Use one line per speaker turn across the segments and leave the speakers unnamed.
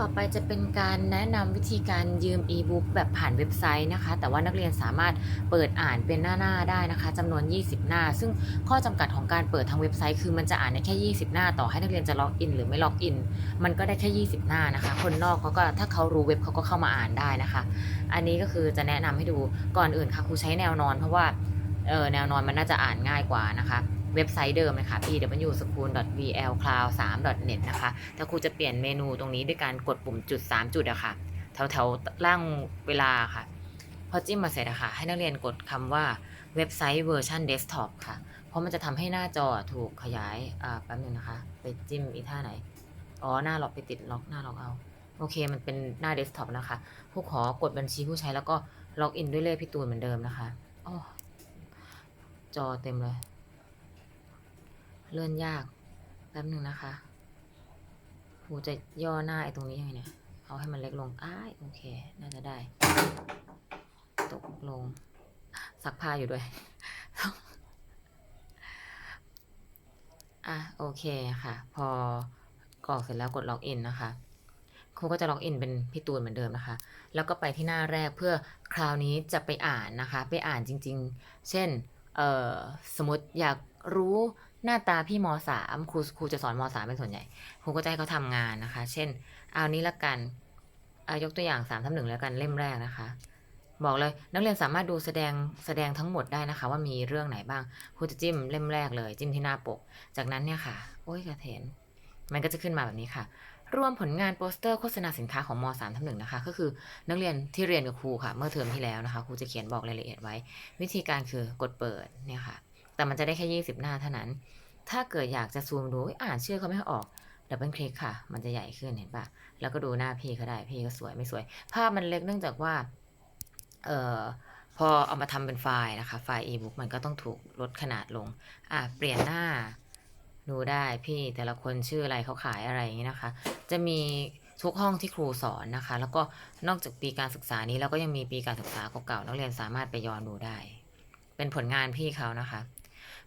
ต่อไปจะเป็นการแนะนำวิธีการยืม e-book แบบผ่านเว็บไซต์นะคะ แต่ว่านักเรียนสามารถเปิดอ่านเป็นหน้าๆได้นะคะจำนวน 20 หน้า ซึ่งข้อจำกัดของการเปิดทางเว็บไซต์คือมันจะอ่านได้แค่ 20 หน้า ต่อให้นักเรียนจะล็อกอินหรือไม่ล็อกอิน มันก็ได้แค่ 20 หน้านะคะ คนนอกเขาก็ถ้าเขารู้เว็บเขาก็เข้ามาอ่านได้นะคะ อันนี้ก็คือจะแนะนำให้ดูก่อนอื่นค่ะครูใช้แนวนอนเพราะว่า เออแนวนอนมันน่าจะอ่านง่ายกว่านะคะ เว็บไซต์เดิมเลยค่ะ pwschool.vlcloud3.net นะคะแต่ครูจะเปลี่ยนเมนูตรงนี้ด้วยการกดปุ่มจุด 3 จุดอะค่ะแถวแถวๆล่างเวลาค่ะ พอจิ้มมาเสร็จอะค่ะ ให้นักเรียนกดคำว่าเว็บไซต์เวอร์ชันเดสก์ท็อปค่ะ เพราะมันจะทำให้หน้าจอถูกขยาย อ่าแป๊บนึงนะคะ ไปจิ้มอีท่าไหน อ๋อ หน้าล็อกไปติดล็อกหน้าล็อกเอาโอเค มันเป็นหน้าเดสก์ท็อปนะคะ ผู้ขอกดบัญชีผู้ใช้แล้วก็ล็อกอินด้วยเลขพี่ตูนเหมือนเดิมนะคะ อ๋อ จอเต็มเลย เลื่อนยากแป๊บหนึ่งนะคะครูจะย่อหน้าไอ้ตรงนี้ยังไงเนี่ย เอาให้มันเล็กลงอ้ายโอเค น่าจะได้ ตกลงซักผ้าอยู่ด้วย อะ โอเคค่ะ พอกรอกเสร็จแล้วกดล็อกอินนะคะครูก็จะล็อกอินเป็นพี่ตูนเหมือนเดิมนะคะ แล้วก็ไปที่หน้าแรกเพื่อคราวนี้จะไปอ่านนะคะ ไปอ่านจริง ๆ เช่น เออสมมติอยากรู้หน้าตาพี่มสามครูครูจะสอนมสามเป็นส่วนใหญ่ครูก็จะให้เขาทำงานนะคะ เช่น เอานี้ละกันอายกตัวอย่างสามทับหนึ่งแล้วกันเล่มแรกนะคะ บอกเลยนักเรียนสามารถดูแสดงแสดงทั้งหมดได้นะคะ ว่ามีเรื่องไหนบ้างครูจะจิ้มเล่มแรกเลย จิ้มที่หน้าปก จากนั้นเนี่ยค่ะ โอ้ยกระเทนมันก็จะขึ้นมาแบบนี้ค่ะ รวมผลงานโปสเตอร์โฆษณาสินค้าของม3ทับหนึ่งนะคะ ก็คือนักเรียนที่เรียนกับครูค่ะ เมื่อเทอมที่แล้วนะคะครูจะเขียนบอกรายละเอียดไว้ วิธีการคือกดเปิดเนี่ยค่ะ แต่มันจะได้แค่ 20 หน้าเท่านั้น ถ้าเกิดอยากจะซูมดูอ่านชื่อเขาไม่ออกดับเบิลคลิกค่ะ มันจะใหญ่ขึ้นเห็นปะแล้วก็ดูหน้าพี่เขาได้พี่ก็สวยไม่สวย ภาพมันเล็กเนื่องจากว่าเอ่อพอเอามาทำเป็นไฟล์นะคะ ไฟล์ ebook มันก็ต้องถูกลดขนาดลง อะ เปลี่ยนหน้า ดูได้พี่แต่ละคนชื่ออะไรเขาขายอะไรอย่างนี้นะคะ จะมีทุกห้องที่ครูสอนนะคะ แล้วก็นอกจากปีการศึกษานี้แล้วก็ยังมีปีการศึกษาเก่าๆนักเรียนสามารถไปย้อนดูได้ เป็นผลงานพี่เขานะคะ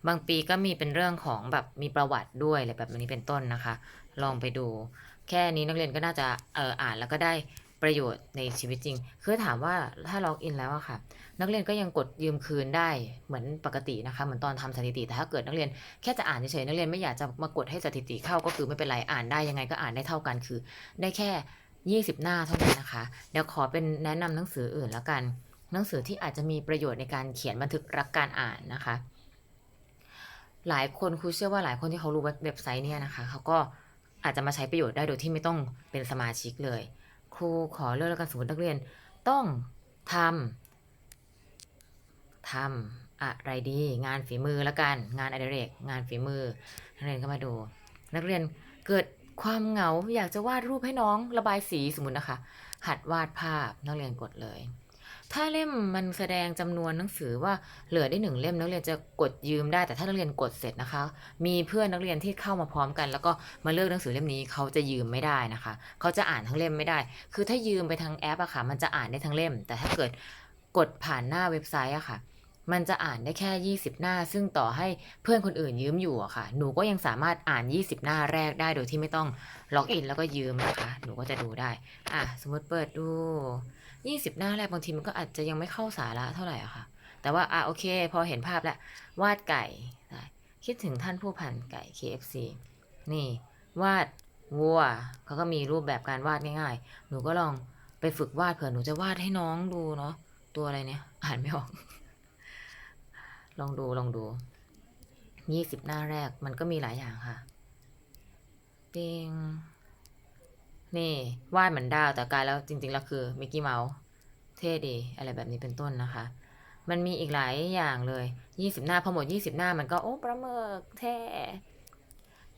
บางปีก็มีเป็นเรื่องของแบบมีประวัติด้วยอะไรแบบนี้เป็นต้นนะคะ ลองไปดู แค่นี้นักเรียนก็น่าจะเอออ่านแล้วก็ได้ ประโยชน์ในชีวิตจริง คือถามว่าถ้าล็อกอินแล้วอะค่ะ นักเรียนก็ยังกดยืมคืนได้เหมือนปกตินะคะเหมือนตอนทำสถิติแต่ถ้าเกิดนักเรียนแค่จะอ่านเฉยๆนักเรียนไม่อยากจะมากดให้สถิติเข้าก็คือไม่เป็นไรอ่านได้ยังไงก็อ่านได้เท่ากันคือ ได้แค่ 20 หน้าเท่านั้นนะคะเดี๋ยวขอเป็นแนะนำหนังสืออื่นแล้วกัน หนังสือที่อาจจะมีประโยชน์ในการเขียนบันทึกรักการอ่านนะคะ หลายคนครูเชื่อว่าหลายคนที่เขารู้เว็บไซต์เนี่ยนะคะเขาก็อาจจะมาใช้ประโยชน์ได้โดยที่ไม่ต้องเป็นสมาชิกเลย ครูขอเลิกแล้วกันสมมตินักเรียนต้องทำทำอะไรดี งานฝีมือแล้วกัน งานอดิเรกงานฝีมือ นักเรียนก็มาดู นักเรียนเกิดความเหงาอยากจะวาดรูปให้น้องระบายสีสมมตินะคะ หัดวาดภาพนักเรียนกดเลย ถ้าเล่มมันแสดงจำนวนหนังสือว่าเหลือได้หนึ่งเล่มนักเรียนจะกดยืมได้ แต่ถ้านักเรียนกดเสร็จนะคะ มีเพื่อนนักเรียนที่เข้ามาพร้อมกัน แล้วก็มาเลือกหนังสือเล่มนี้เขาจะยืมไม่ได้นะคะ เขาจะอ่านทั้งเล่มไม่ได้ คือถ้ายืมไปทางแอปอะค่ะ มันจะอ่านได้ทั้งเล่ม แต่ถ้าเกิดกดผ่านหน้าเว็บไซต์อะค่ะมันจะอ่านได้แค่ 20 หน้า ซึ่งต่อให้เพื่อนคนอื่นยืมอยู่อะค่ะ หนูก็ยังสามารถอ่าน 20 หน้าแรกได้โดยที่ไม่ต้องล็อกอินแล้วก็ยืมนะคะ หนูก็จะดูได้ อะ สมมติเปิดดู 20หน้าแรกบางทีมันก็อาจจะยังไม่เข้าสาระเท่าไหร่อะค่ะ แต่ว่าอะโอเค พอเห็นภาพแล้ว วาดไก่ คิดถึงท่านผู้พันไก่ KFC นี่ วาดวัวเขาก็มีรูปแบบการวาดง่ายๆ หนูก็ลองไปฝึกวาดเผื่อหนูจะวาดให้น้องดูเนาะตัวอะไรเนี่ย อ่านไม่ออก ลองดูลองดูยี่สิบหน้าแรกมันก็มีหลายอย่างค่ะ เปิง นี่วาดเหมือนดาวแต่กลายแล้วจริงๆแล้วคือมิกกี้เมาส์เท่ดีอะไรแบบนี้เป็นต้นนะคะ มันมีอีกหลายอย่างเลยยี่สิบหน้าพอหมดยี่สิบหน้ามันก็โอ้ประเมิกเท่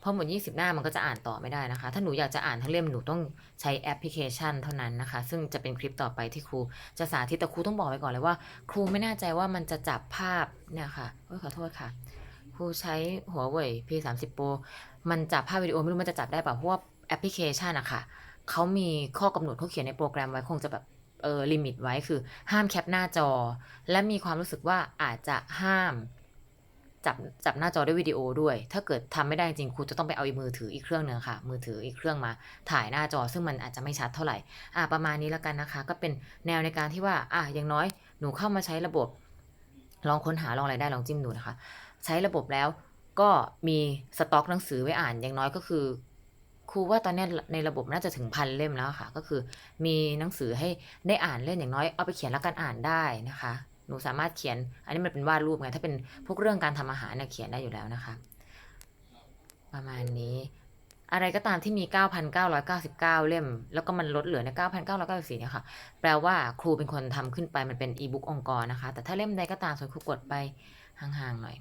พอหมดยี่สิบหน้ามันก็จะอ่านต่อไม่ได้นะคะ ถ้าหนูอยากจะอ่านทั้งเล่มหนูต้องใช้แอปพลิเคชันเท่านั้นนะคะ ซึ่งจะเป็นคลิปต่อไปที่ครูจะสาธิตแต่ครูต้องบอกไปก่อนเลยว่า ครูไม่แน่ใจว่ามันจะจับภาพเนี่ยค่ะโอ้ยขอโทษค่ะ ครูใช้หัวเว่ย P 3 0 Pro มันจับภาพวิดีโอไม่รู้มันจะจับได้เปล่าเพราะว่าแอปพลิเคชันอะค่ะ เขามีข้อกำหนดเขาเขียนในโปรแกรมไว้คงจะแบบเออลิมิตไว้คือ ห้ามแคปหน้าจอ และมีความรู้สึกว่าอาจจะห้ามจับจับหน้าจอด้วยวิดีโอด้วย ถ้าเกิดทำไม่ได้จริงครูจะต้องไปเอาอีมือถืออีกเครื่องหนึ่งค่ะ มือถืออีกเครื่องมาถ่ายหน้าจอ ซึ่งมันอาจจะไม่ชัดเท่าไหร่ อะประมาณนี้แล้วกันนะคะ ก็เป็นแนวในการที่ว่าอะอย่างน้อยหนูเข้ามาใช้ระบบ ลองค้นหาลองอะไรได้ลองจิ้มดูนะคะ ใช้ระบบแล้วก็มีสต็อกหนังสือไว้อ่านอย่างน้อยก็คือ ครูว่าตอนนี้ในระบบน่าจะถึงพันเล่มแล้วค่ะ ก็คือมีหนังสือให้ได้อ่านเล่นอย่างน้อยเอาไปเขียนแล้วกันอ่านได้นะคะ หนูสามารถเขียน อันนี้มันเป็นวาดรูปไง ถ้าเป็นพวกเรื่องการทำอาหารเนี่ยเขียนได้อยู่แล้วนะคะ ประมาณนี้ อะไรก็ตามที่มี 9,999 เล่ม แล้วก็มันลดเหลือใน 9,994เนี่ยค่ะ แปลว่าครูเป็นคนทำขึ้นไปมันเป็นอีบุ๊กองค์กรนะคะ แต่ถ้าเล่มใดก็ตามส่วนครูกดไปห่างๆหน่อย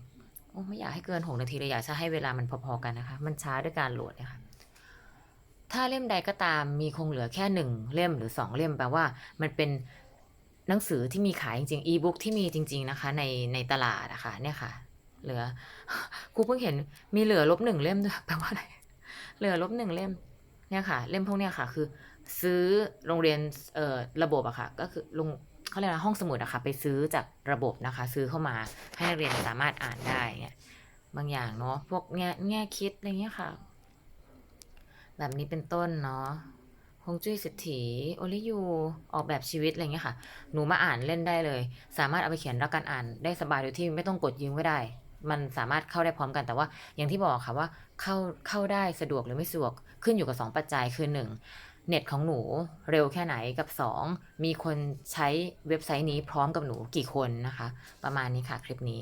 โอ้ไม่อยากให้เกิน 6 นาทีเลยอยากจะให้เวลามันพอๆกันนะคะ มันช้าด้วยการโหลดนะคะ ถ้าเล่มใดก็ตามมีคงเหลือแค่หนึ่งเล่มหรือสองเล่มแปลว่ามันเป็นหนังสือที่มีขายจริงๆอีบุ๊กที่มีจริง ๆนะคะ ในในตลาดอะคะเนี่ยค่ะ เหลือครูเพิ่งเห็นมีเหลือลบหนึ่งเล่มด้วยแปลว่าอะไรเหลือลบหนึ่งเล่ม เนี่ยค่ะ เล่มพวกเนี้ยค่ะ คือ ซื้อโรงเรียนเอ่อระบบอะค่ะ ก็คือลงเขาเรียกอะไรห้องสมุดอะค่ะ ไปซื้อจากระบบนะคะ ซื้อเข้ามาให้นักเรียนสามารถอ่านได้เนี่ยบางอย่างเนาะพวกแง่แง่คิดอะไรเงี้ยค่ะ แบบนี้เป็นต้นเนาะฮงจุ้ยเศรษฐีโอลิยูออกแบบชีวิตอะไรเงี้ยค่ะ หนูมาอ่านเล่นได้เลย สามารถเอาไปเขียนรักการอ่านได้สบายโดยที่ไม่ต้องกดยิงไม่ได้ มันสามารถเข้าได้พร้อมกันแต่ว่าอย่างที่บอกค่ะว่าเข้าเข้าได้สะดวกหรือไม่สะดวกขึ้นอยู่กับ 2 ปัจจัยคือ 1 เน็ตของหนูเร็วแค่ไหนกับ 2 มีคนใช้เว็บไซต์นี้พร้อมกับหนูกี่คนนะคะ ประมาณนี้ค่ะคลิปนี้